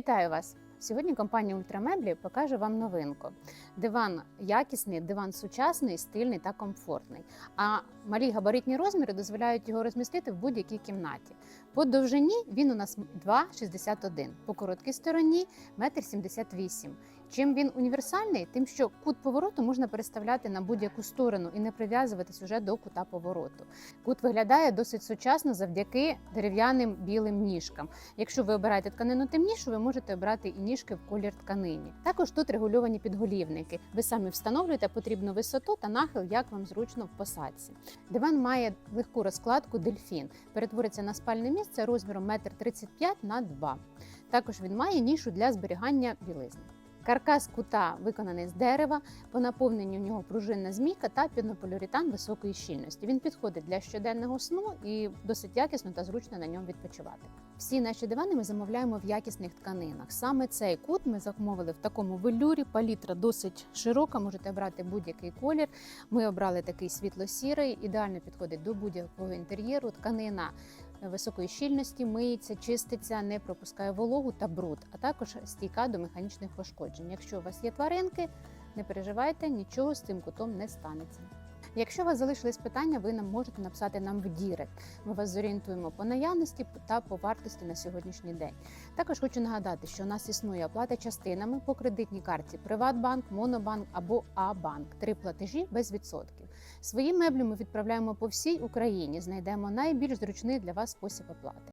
Вітаю вас! Сьогодні компанія Ультрамеблі покаже вам новинку. Диван якісний, диван сучасний, стильний та комфортний. А малі габаритні розміри дозволяють його розмістити в будь-якій кімнаті. По довжині він у нас 2,61, по короткій стороні 1,78 м. Чим він універсальний, тим, що кут повороту можна переставляти на будь-яку сторону і не прив'язуватись уже до кута повороту. Кут виглядає досить сучасно завдяки дерев'яним білим ніжкам. Якщо ви обираєте тканину темнішу, ви можете обрати і ніжки в колір тканині. Також тут регульовані підголівники. Ви самі встановлюєте потрібну висоту та нахил, як вам зручно в посадці. Диван має легку розкладку дельфін. Перетвориться на спальне місце розміром 1,35 м на 2 Також він має нішу для зберігання білизни. Каркас кута виконаний з дерева, по наповненню в нього пружинна змійка та пінополіуретан високої щільності. Він підходить для щоденного сну і досить якісно та зручно на ньому відпочивати. Всі наші дивани ми замовляємо в якісних тканинах. Саме цей кут ми замовили в такому велюрі. Палітра досить широка, можете брати будь-який колір. Ми обрали такий світло-сірий, ідеально підходить до будь-якого інтер'єру. Тканина високої щільності, миється, чиститься, не пропускає вологу та бруд, а також стійка до механічних пошкоджень. Якщо у вас є тваринки, не переживайте, нічого з цим кутом не станеться. Якщо у вас залишились питання, ви нам можете написати нам в Дірект. Ми вас зорієнтуємо по наявності та по вартості на сьогоднішній день. Також хочу нагадати, що у нас існує оплата частинами по кредитній карті Приватбанк, Монобанк або А-банк. Три платежі без відсотків. Свої меблі ми відправляємо по всій Україні. Знайдемо найбільш зручний для вас спосіб оплати.